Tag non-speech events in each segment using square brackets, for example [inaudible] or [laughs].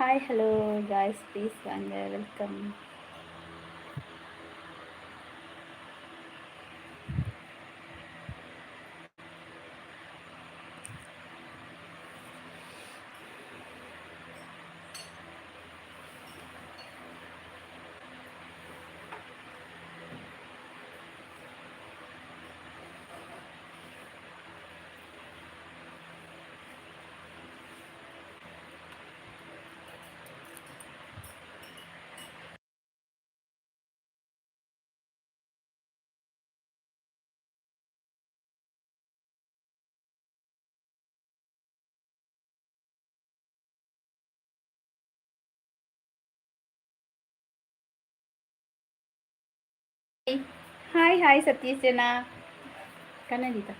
Hi hello guys please வாங்க welcome hi hi Sathish அண்ணா கண்ணடிதா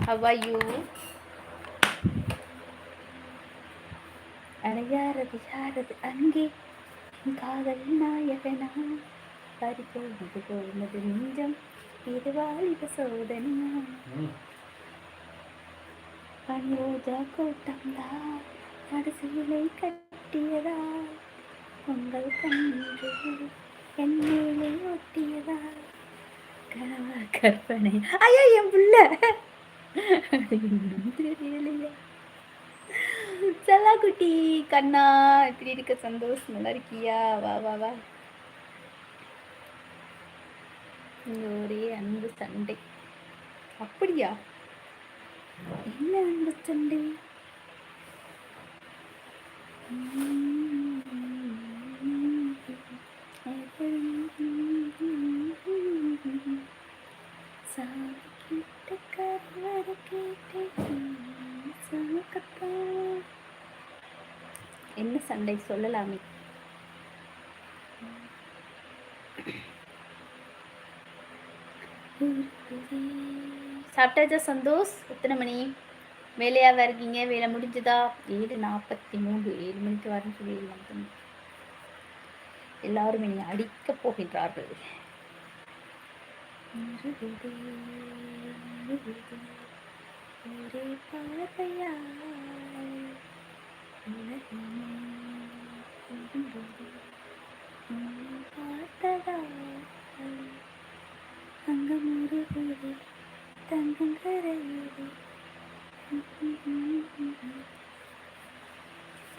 How are you? அடையாரது யாரது அங்கே என் காதல் நாயகனா பறி போனது நெஞ்சம் இது வாலிப சோதனையா பனிரோஜா கூட்டம்தா கடைசியிலை கட்டியதா உங்கள் கண்ணு என் மேலே ஒட்டியதா கனவா கற்பனை. ஐயா என் புள்ள. தெரியலையா. செல்லா குட்டி கண்ணா இப்படி இருக்க சந்தோஷம் நல்லா இருக்கியா? வா வா வா. இந்த ஒரே அன்பு சண்டை. அப்படியா? என்ன அன்பு சண்டை சாக்கிட்ட கருவறை கேட்டேன் சமக்கத்தான். என்ன சண்டை? சொல்லலாமே. சாப்பிட்டாச்சா சந்தோஷ்? எத்தனை மணி? வேலையாக இருக்கீங்க? வேலை முடிஞ்சுதா? ஏழு நாற்பத்தி மூணு ஏழு மணிக்கு வரேன்னு சொல்லி எல்லாரும் என்னை அடிக்கப் போகின்றார்கள். ஒரே பார்வையால் உலகமே புரிந்தது. உன்னை பார்த்ததால் அங்கம் ஒரு ஊரே தங்கங்கரையூரே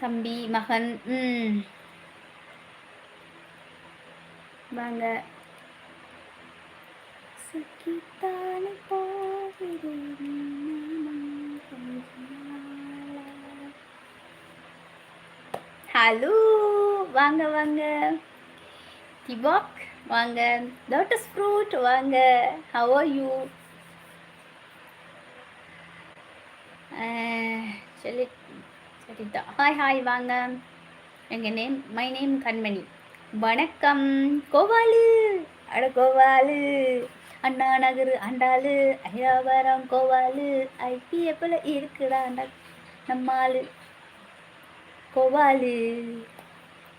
தம்பி மகன் ம் வாங்க சுக்கித்தானே போகிறேன் ஹலோ வாங்க வாங்க. டிபாக் வாங்க. லோட்டஸ் ஃப்ரூட் வாங்க. ஹவ் ஆர் யூ சொல்லி. சரிதா. ஹாய் ஹாய் வாங்க. எங்கள் நேம் மை நேம் கண்மணி. வணக்கம் கோவாலு. அட கோவாலு. அண்ணா நகரு அண்டாளு ஐயாவரம் கோவாலு ஐபிஎ போல இருக்குடா அண்டா நம்மாலு கோவாலு.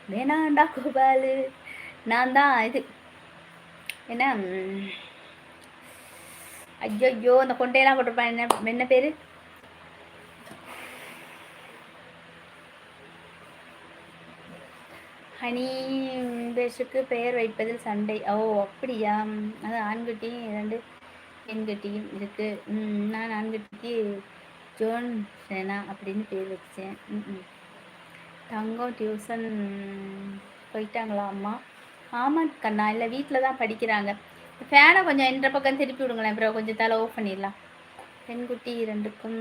வேணாண்டா கோபாலு நான் தான் இது. என்ன? ஐயோ ஐயோ இந்த கொண்டையெல்லாம் போட்டிருப்பேன் என்ன என்ன பேர்? ஹனி பேஷுக்கு பெயர் வைப்பதில் சண்டை. ஓ அப்படியா? அது ஆண்குட்டியும் இரண்டு பெண்குட்டியும் இருக்கு. நான் ஆண்குட்டிக்கு ஜோன் சேனா அப்படின்னு பேர் வச்சேன். ம், ம். தங்கம் டியூஷன் போயிட்டாங்களா அம்மா? ஆமாம் கண்ணா இல்லை வீட்டில் தான் படிக்கிறாங்க. ஃபேனை கொஞ்சம் என்ற பக்கம் திருப்பி விடுங்களேன் அப்புறம் கொஞ்சம் தலை ஓஃப் பண்ணிடலாம். பெண்குட்டி இரண்டுக்கும்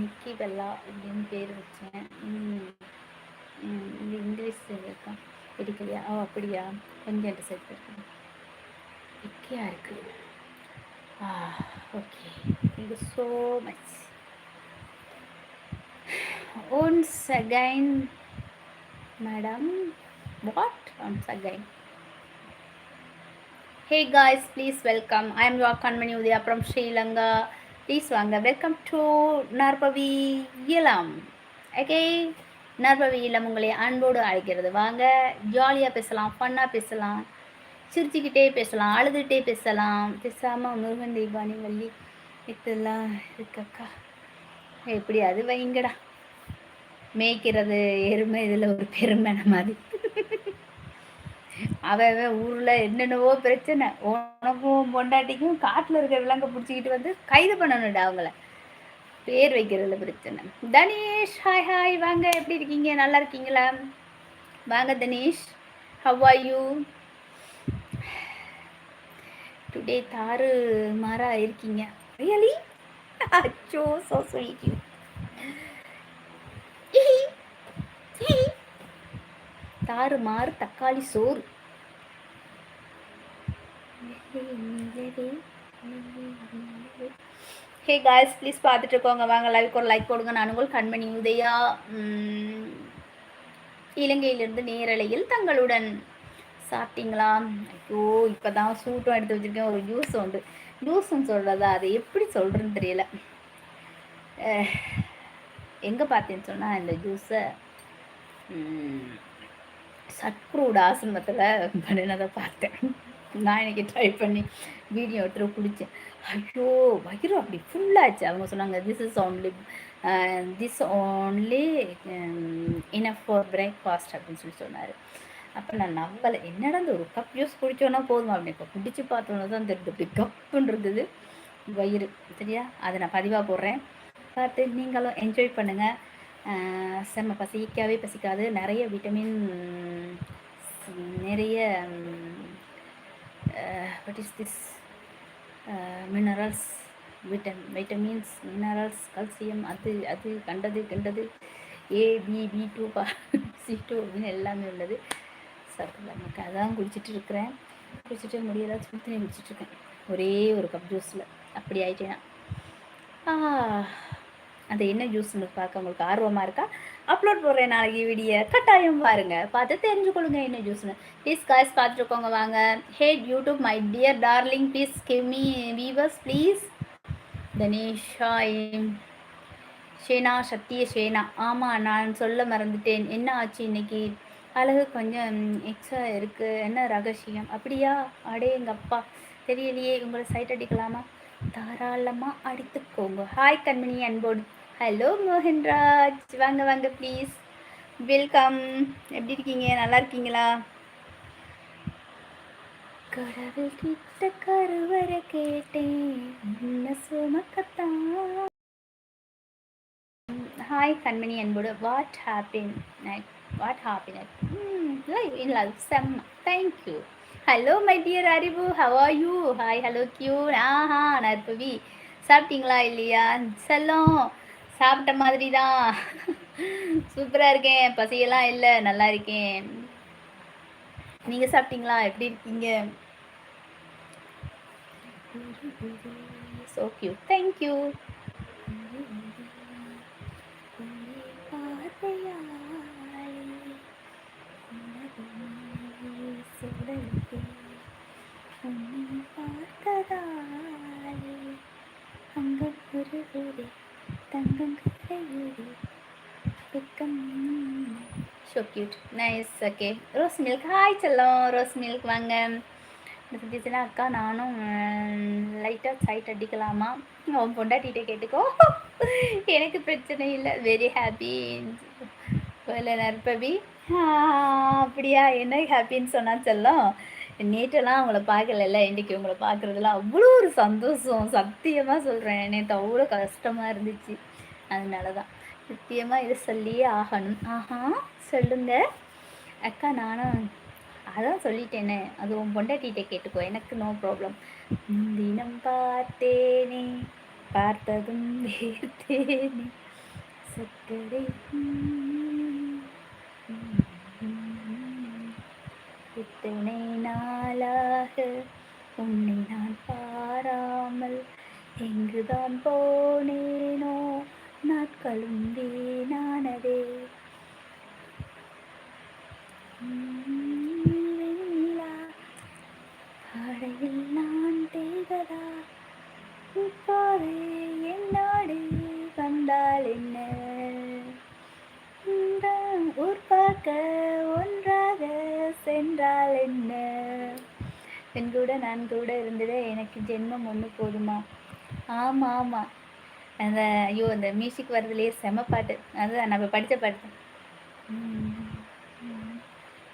நிக்கி பெல்லா அப்படின்னு பேர் வச்சேன். ம், இந்த இங்கிலீஷ் இருக்கா பிடிக்கலையா ஓ அப்படியா கொஞ்சம் என்கிட்ட சேர்த்து இருக்கு நிக்கியா இருக்கு ஆ okay thank you so much once again madam what once again hey guys please welcome I am your Kanmani Udaya from Sri Lanka please வாங்க வெல்கம் டு நர்பவி இளம் ஓகே நர்பவி இல்லம் உங்களை அன்போடு அழைக்கிறது. வாங்க ஜாலியாக பேசலாம் ஃபன்னாக பேசலாம். சிரிச்சுக்கிட்டே பேசலாம் அழுதுகிட்டே பேசலாம். பேசாமல் முருகன் தீபானி வள்ளி இதெல்லாம் இருக்கக்கா? எப்படி அது வைங்கடா. மேய்க்கிறது எருமை இதில் ஒரு பெருமை மாதிரி அவன் ஊரில் என்னென்னவோ பிரச்சனை. உனக்கும் பொண்டாட்டிக்கும் காட்டில் இருக்கிற விலங்கை பிடிச்சிக்கிட்டு வந்து கைது பண்ணணும்டா அவங்கள. பேர் வைக்கிறதுல பிரச்சனை. தனேஷ் ஹாய் ஹாய் வாங்க எப்படி இருக்கீங்க? நல்லா இருக்கீங்களா? வாங்க Danesh. How are you today தாறு மாறா இருக்கீங்க. ரியலி அச்சோ சோ ஸ்வீட் [laughs] தாறு மாறு தக்காளி சோறு. ஹே காய்ஸ் ப்ளீஸ் பார்த்துட்டு இருக்கோங்க வாங்க லைக் ஒரு லைக் போடுங்க. நானுங்கள் கண்மணி உதயா. இலங்கையிலிருந்து நேரலையில் தங்களுடன். சாப்பிட்டீங்களா? ஐயோ இப்போ தான் சூட்டும் எடுத்து வச்சுருக்கேன். ஒரு ஜூஸ் உண்டு. ஜூஸ்ன்னு சொல்கிறதா அது எப்படி சொல்கிறேன்னு தெரியல. எங்கே பார்த்தேன்னு சொன்னால் இந்த ஜூஸை சட்க்ரூட் ஆசிரமத்தில் பண்ணினதை பார்த்தேன். நான் இன்றைக்கி ட்ரை பண்ணி வீடியோ எடுத்துகிட்டு குடித்தேன் ஐயோ வயிறு அப்படி ஃபுல்லாச்சு அவங்க சொன்னாங்க this is only this only enough for breakfast அப்படின்னு சொல்லி சொன்னார். அப்போ நான் நம்பலை. என்னடா இந்த ஒரு கப் ஜூஸ் குடித்தோன்னா போதும்? அப்படின்னு இப்போ குடிச்சு பார்த்தோன்னா தான் தெரியுது. அப்படி கப்புன்னு இருந்தது. வயிறு சரியா? அதை நான் பதிவாக போடுறேன். பார்த்து நீங்களும் என்ஜாய் பண்ணுங்கள் செம்ம பசிக்காவே பசிக்காது. நிறைய விட்டமின் நிறைய வாட் இஸ் திஸ் மினரல்ஸ் விட்டம் வைட்டமின்ஸ் மினரல்ஸ் கல்சியம் அது அது கண்டது கண்டது. ஏ பி பி டூ பா சி டூ அப்படின்னு எல்லாமே உள்ளது. சாப்பிடல நமக்கு அதான் குடிச்சிட்டு இருக்கிறேன். குடிச்சிட்டு முடியல சுத்தனி குடிச்சிட்ருக்கேன் ஒரே ஒரு கப் ஜூஸில் அப்படி ஆயிட்டேன்னா அது என்ன ஜூஸ்னு பார்க்க உங்களுக்கு ஆர்வமாக இருக்கா? அப்லோட் போடுறேன் நாளைக்கு வீடியோ கட்டாயம் பாருங்கள் பார்த்து தெரிஞ்சுக்கொள்ளுங்க என்ன ஜூஸ்னு ப்ளீஸ் காய்ஸ் பார்த்துருக்கோங்க வாங்க. Had YouTube my dear darling please gimme viewers please தனேஷா ஷேனா சத்திய ஷேனா. ஆமாம் நான் சொல்ல மறந்துட்டேன். என்ன ஆச்சு இன்னைக்கு? அழகு கொஞ்சம் எக்ஸ்ட்ரா இருக்குது என்ன ரகசியம்? அப்படியா? அடே எங்கள் அப்பா தெரியலையே. உங்களை சைட் அடிக்கலாமா? தாராளமாக அடித்துக்கோங்க. ஹாய் கண்மணி அன்போடு. ஹலோ மோகன்ராஜ். வாங்க வாங்க ப்ளீஸ் வெல்கம் எப்படி இருக்கீங்க? நல்லா இருக்கீங்களா? கடவுள் கிட்ட கருவற கேட்டேன். சுமக்கத்தான். ஹாய் கண்மணி அன்போடு. வாட் ஹாப்பின் வாட் ஹாப்பினட் இல்லை செம்ம தேங்க்யூ ஹலோ மை டியர் அறிவு how are you hi hello Q ஆஹா நற்பவி சாப்பிட்டீங்களா இல்லையா? செல்லம் சாப்பிட்ட மாதிரி தான் சூப்பராக இருக்கேன். பசியெல்லாம் இல்லை. நல்லா இருக்கேன். நீங்கள் சாப்பிட்டீங்களா? எப்படி இருக்கீங்க? ஸோ கியூ தேங்க்யூ பார்த்ததாலே அங்கம் ஒரு தங்கம் so cute nice okay rose milk hi செல்லம். ரோஸ் மில்க் வாங்க. சுத்திச்சுன்னா அக்கா நானும் லைட்டாக சைட் அடிக்கலாமா? உன் பொண்டாட்டிகிட்ட கேட்டுக்கோ. எனக்கு பிரச்சனை இல்லை. வெரி ஹாப்பி நற்பவி. அப்படியா? என்ன ஹாப்பின்னு சொன்னால் செல்லம் நேற்றெல்லாம் அவங்கள பார்க்கல இன்றைக்கி உங்களை பார்க்குறதுல அவ்வளோ ஒரு சந்தோஷம். சத்தியமாக சொல்கிறேன் நேற்று அவ்வளோ கஷ்டமாக இருந்துச்சு. அதனால தான் சத்தியமாக இதை சொல்லியே ஆகணும். ஆஹா சொல்லுங்க. அக்கா நானும் அதான் சொல்லிட்டேனே. அது உன் பொண்டாட்டிகிட்ட கேட்டுக்கோ எனக்கு நோ ப்ராப்ளம் தினம் பார்த்தேனே பார்த்ததும் [laughs] வேர்த்தேனே. சக்கரை இத்தனை நாளாக உன்னை நான் பாராமல் எங்குதான் போனேனோ நாட்களும் நான் கூட இருந்ததே எனக்கு ஜென்மம் ஒன்று போதுமா? ஆமாம் ஆமாம் அந்த ஐயோ அந்த மியூசிக் வர்றதுலேயே செம பாட்டு. அதுதான் நம்ம படித்த பாட்டு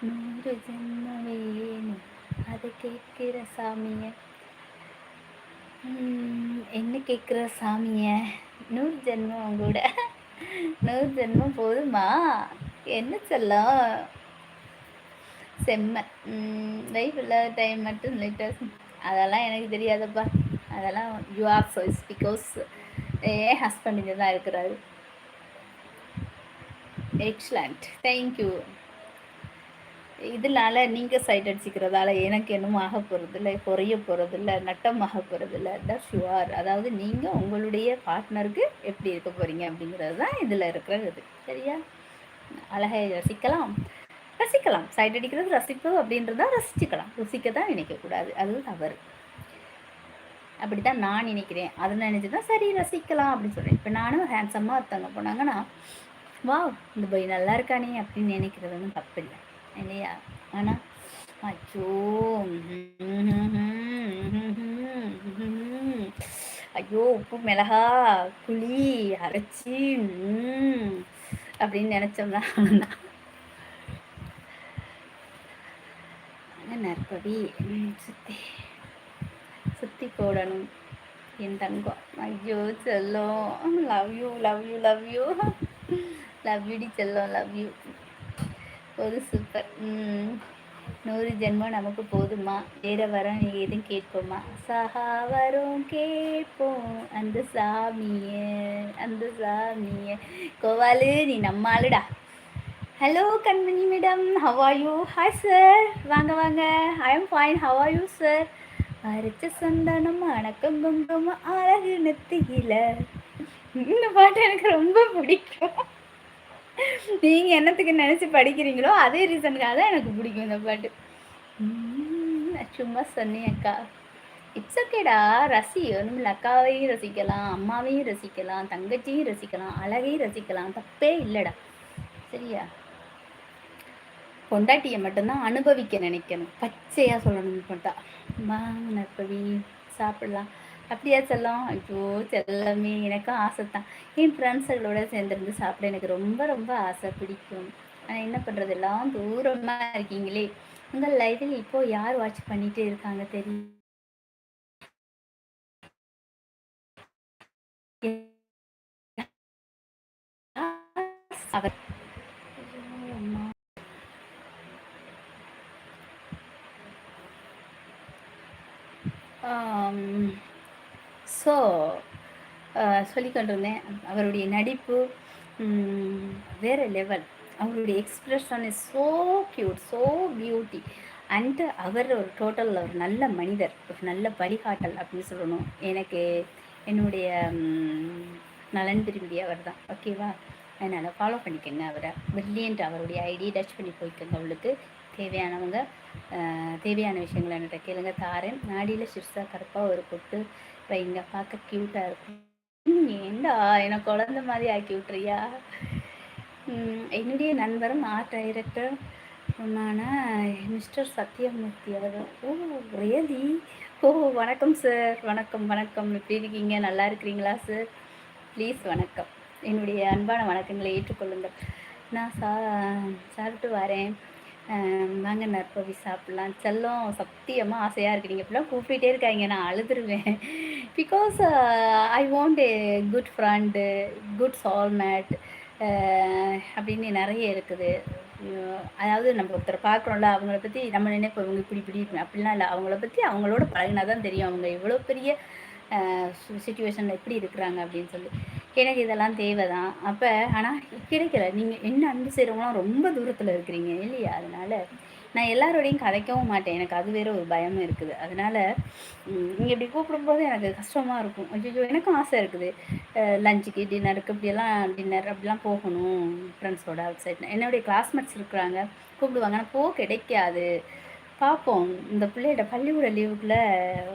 நூறு ஜென்மமே அதை கேட்கிற சாமிய. என்ன கேட்குற சாமிய? நூறு ஜென்மம் கூட. நூறு ஜென்மம் போதுமா? என்ன சொல்லலாம் செம்ம. லைஃப்பில் இல்லாத டைம் மட்டும் லேட்டஸ்ட் அதெல்லாம் எனக்கு தெரியாதப்பா. அதெல்லாம் யூ ஆர் சோஸ் பிகாஸ் என் ஹஸ்பண்ட் இங்கே தான் இருக்கிறாரு. எக்ஸலண்ட் தேங்க்யூ இதனால நீங்கள் சைட் அடிச்சுக்கிறதால எனக்கு என்னமோ ஆக போகிறதில்ல குறைய போகிறதில்ல நட்டமாக போகிறதில்ல தட் ஷுவார் அதாவது நீங்கள் உங்களுடைய பார்ட்னருக்கு எப்படி இருக்க போகிறீங்க அப்படிங்கிறது தான் இதில் இருக்கிற இது சரியா? அழகை ரசிக்கலாம். ரசிக்கலாம். சைட் அடிக்கிறது ரசிப்பு அப்படின்றத ரசிச்சுக்கலாம். ருசிக்க தான் நினைக்கக்கூடாது. அது தவறு. அப்படி தான் நான் நினைக்கிறேன். அதை நினச்சி தான் சரி ரசிக்கலாம் அப்படின்னு சொல்கிறேன் இப்போ நானும் ஹேண்ட்ஸமாக ஒருத்தவங்க போனாங்கன்னா வா இந்த பை நல்லா இருக்கானே அப்படின்னு நினைக்கிறது ஒன்றும் தப்பு இல்லை. இல்லையா? ஆனால் அச்சோ ஐயோ உப்பு மிளகா புளி அரைச்சி அப்படின்னு நினச்சோம்னா நற்பவி சுத்தி சுத்தி போடணும். என் தங்கம். ஐயோ செல்லம். Love you love you love you love யூடி செல்லம் லவ் யூ ஒரு சூப்பர் நூறு ஜென்மம் நமக்கு போதுமா? வேற வரம் நீ எதுவும் கேட்போமா? சஹா வரும் கேட்போம். அந்த சாமிய அந்த சாமிய. கோவாலு நீ நம்மாளுடா hello Kanmani madam how are you hi sir வாங்க வாங்க. I am fine how are you sir அரைச்ச சந்தானம் அணக்கம் குங்குமம் அழகு நெத்தியில. இந்த பாட்டு எனக்கு ரொம்ப பிடிக்கும். நீங்க என்னத்துக்கு நினைச்சு படிக்கிறீங்களோ அதே ரீசனுக்காக தான் எனக்கு பிடிக்கும் இந்த பாட்டு. சும்மா சொன்னேன் அக்கா. இட்ஸ் ஓகேடா ரசி நம்ம அக்காவையும் ரசிக்கலாம் அம்மாவையும் ரசிக்கலாம் தங்கச்சியும் ரசிக்கலாம் அழகையும் ரசிக்கலாம். தப்பே இல்லைடா. சரியா? பொண்டாட்டியை மட்டும்தான் அனுபவிக்க நினைக்கணும். பச்சையாக சொல்லணும் போட்டா. வாங்க நற்பவி சாப்பிடலாம். அப்படியா செல்லம்? ஐயோ செல்லமே எனக்கும் ஆசை தான் என் ஃப்ரெண்ட்ஸுகளோட சேர்ந்துருந்து சாப்பிட எனக்கு ரொம்ப ரொம்ப ஆசை பிடிக்கும். ஆனால் என்ன பண்ணுறது எல்லாம் தூரமாக இருக்கீங்களே. உங்கள் லைஃப்பில் இப்போ யார் வாட்ச் பண்ணிகிட்டே இருக்காங்க தெரியும் ஸோ சொல்லிக்கொண்டிருந்தேன் அவருடைய நடிப்பு வேறு லெவல் அவருடைய expression is so cute so beauty and அவர் ஒரு டோட்டலில் ஒரு நல்ல மனிதர் ஒரு நல்ல வழிகாட்டல் அப்படின்னு சொல்லணும். எனக்கு என்னுடைய நலன் விரும்பி அவர் தான். ஓகேவா அதனால் ஃபாலோ பண்ணிக்கோங்க அவரை. பிரில்லியன்ட் அவருடைய ஐடி டச் பண்ணி போய்க்கோங்க அவளுக்கு. தேவையானவங்க தேவையான விஷயங்களை என்கிட்ட கேளுங்க. தாரேன். நாடியில் சிறுசாக கருப்பாக ஒரு பொட்டு வைங்க பார்க்க க்யூட்டாக இருக்கும். ஏண்டா? என்னை குழந்த மாதிரி ஆக்கி விட்றியா என்னுடைய நண்பரும் ஆர்ட் டைரக்டர் மிஸ்டர் சத்யமூர்த்தி அவர்கள். ஓ ரியலி ஓ வணக்கம் சார் வணக்கம் வணக்கம். எப்படி இருக்கீங்க? நல்லா இருக்கிறீங்களா சார் ப்ளீஸ் வணக்கம். என்னுடைய அன்பான வணக்கங்களை ஏற்றுக்கொள்ளுங்கள். நான் சா சாப்பிட்டு வரேன். வாங்க நற்பவி சாப்பிட்லாம். செல்லம் சத்தியமாக ஆசையாக இருக்குது நீங்கள் இப்படிலாம் கூப்பிட்டுட்டே இருக்காங்க நான் அழுதுருவேன். Because I want a good friend good soulmate அப்படின்னு நிறைய இருக்குது. அதாவது நம்ம ஒருத்தர் பார்க்குறோம்ல அவங்கள பற்றி நம்ம நினைப்போம் இவங்க இப்படி இப்படி அப்படிலாம் இல்லை. அவங்கள பற்றி அவங்களோட பழகினா தான் தெரியும். அவங்க இவ்வளோ பெரிய சுச்சுவேஷனில் எப்படி இருக்கிறாங்க அப்படின்னு சொல்லி. எனக்கு இதெல்லாம் தேவை தான் அப்போ ஆனால் கிடைக்கல. நீங்கள் என்ன அன்பு செய்கிறவங்களாம் ரொம்ப தூரத்தில் இருக்கிறீங்க இல்லையா? அதனால் நான் எல்லாரோடையும் கதைக்கவும் மாட்டேன். எனக்கு அது வேறு ஒரு பயமும் இருக்குது. அதனால் நீங்கள் இப்படி கூப்பிடும்போது எனக்கு கஷ்டமாக இருக்கும். ஐயோ எனக்கும் ஆசை இருக்குது. லஞ்சுக்கு டின்னருக்கு இப்படியெல்லாம் டின்னர் அப்படிலாம் போகணும். ஃப்ரெண்ட்ஸோட அவுட் சைட் என்னுடைய கிளாஸ்மேட்ஸ் இருக்கிறாங்க. கூப்பிடுவாங்க. ஆனால் போ கிடைக்காது. பார்ப்போம் இந்த பிள்ளையோட பள்ளிக்கூட லீவுக்குள்ளே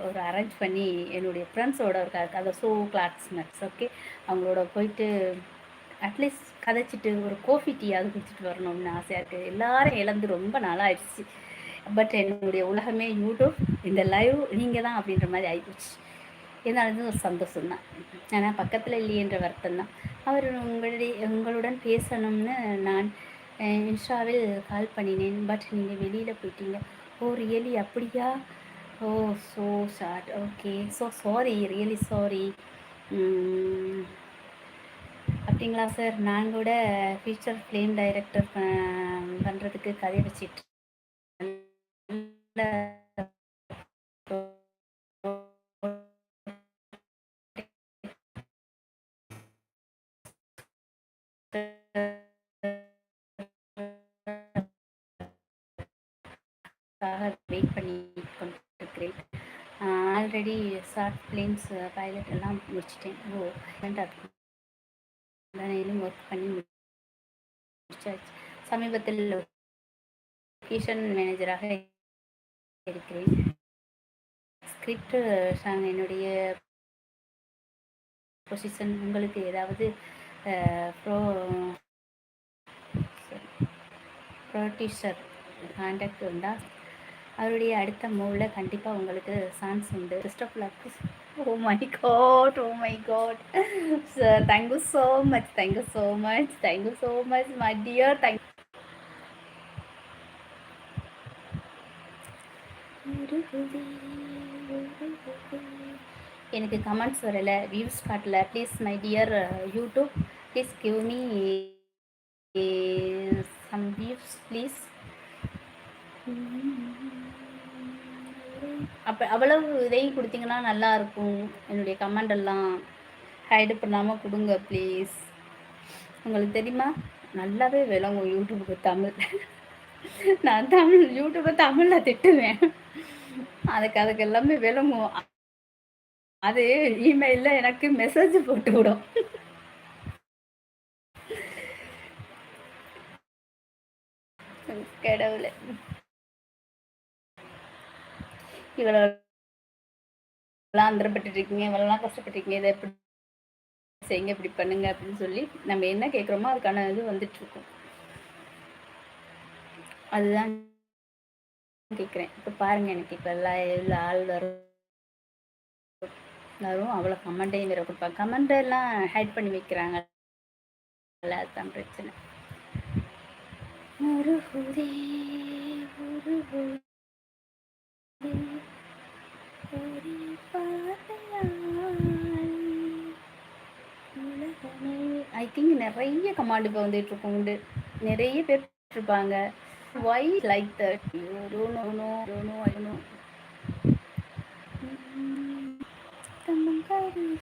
ஒரு அரேஞ்ச் பண்ணி என்னுடைய ஃப்ரெண்ட்ஸோட ஒரு அதை ஷோ கிளாஸ்மேட்ஸ் ஓகே அவங்களோட போயிட்டு அட்லீஸ்ட் கதைச்சிட்டு ஒரு கோஃபி டீயாவது குடிச்சிட்டு வரணும்னு ஆசையாக இருக்குது எல்லாரும் இழந்து ரொம்ப நாளாகிடுச்சு பட் என்னுடைய உலகமே யூடியூப் இந்த லைவ் நீங்கள் தான் அப்படின்ற மாதிரி ஆகிப்போச்சு இருந்தாலும் ஒரு சந்தோஷம் தான். ஆனால் பக்கத்தில் இல்லையன்ற வருத்தம் தான். அவர் உங்களுடைய உங்களுடன் பேசணும்னு நான் இன்ஸ்டாவில் கால் பண்ணினேன். பட் நீங்கள் வெளியில் போயிட்டீங்க. Oh, ஓ ரியலி அப்படியா? ஓ so short okay so sorry really sorry அப்படிங்களா சார் நான் கூட ஃபியூச்சர் ஃபிலிம் டைரக்டர் பண்ணுறதுக்கு கதை வச்சிட்டு ஷார்ட் பைலட் எல்லாம் முடிச்சிட்டேன். ஓ அதுக்கு ஒர்க் பண்ணி முடிச்சாச்சு. சமீபத்தில் லொக்கேஷன் மேனேஜராக இருக்கிறேன். ஸ்கிரிப்ட் என்னுடைய பொசிஷன் உங்களுக்கு ஏதாவது ப்ரோ ப்ரொடியூசர் கான்டாக்ட் உண்டா? அவருடைய அடுத்த மூவில் கண்டிப்பாக உங்களுக்கு சான்ஸ் உண்டு. Best of luck oh my god oh my god sir thank you so much thank you so much thank you so much my dear thank எனக்கு கமெண்ட்ஸ் வரல வியூஸ் காட்டல. Please my dear YouTube please give me some views please அப்போ அவ்வளவு இதையும் கொடுத்தீங்கன்னா நல்லாயிருக்கும் என்னுடைய comment எல்லாம் ஹைடு பண்ணாமல் கொடுங்க ப்ளீஸ் உங்களுக்கு தெரியுமா? நல்லாவே விளங்கும் யூடியூபுக்கு தமிழ். நான் தமிழ் யூடியூப்பை தமிழில் திட்டுவேன். அதுக்கு அதுக்கு எல்லாமே விளங்கும். அது இமெயிலில் எனக்கு மெசேஜ் போட்டு விடும். கடவுளை. இவ்வளோலாம் அந்தரப்பட்டுருக்கீங்க இவ்வளோலாம் கஷ்டப்பட்டுருக்கீங்க இதை எப்படி செய்யுங்க இப்படி பண்ணுங்க அப்படின்னு சொல்லி நம்ம என்ன கேட்குறோமோ அதுக்கான இது வந்துட்டுருக்கோம். அதுதான் கேட்குறேன். இப்போ பாருங்கள் எனக்கு இப்போ எல்லாம் எல்லா ஆள் வரும் வரும் அவ்வளோ கமெண்ட்டையும் வேற கொடுப்பாங்க. கமெண்டெல்லாம் ஹைட் பண்ணி வைக்கிறாங்க அதுதான் பிரச்சனை. ஒரு ஒரு ஐ திங்க் நிறைய கமாண்ட் இப்போ வந்துட்டு இருக்கும் உண்டு. நிறைய பேர் இருப்பாங்க. Why like that no no no I know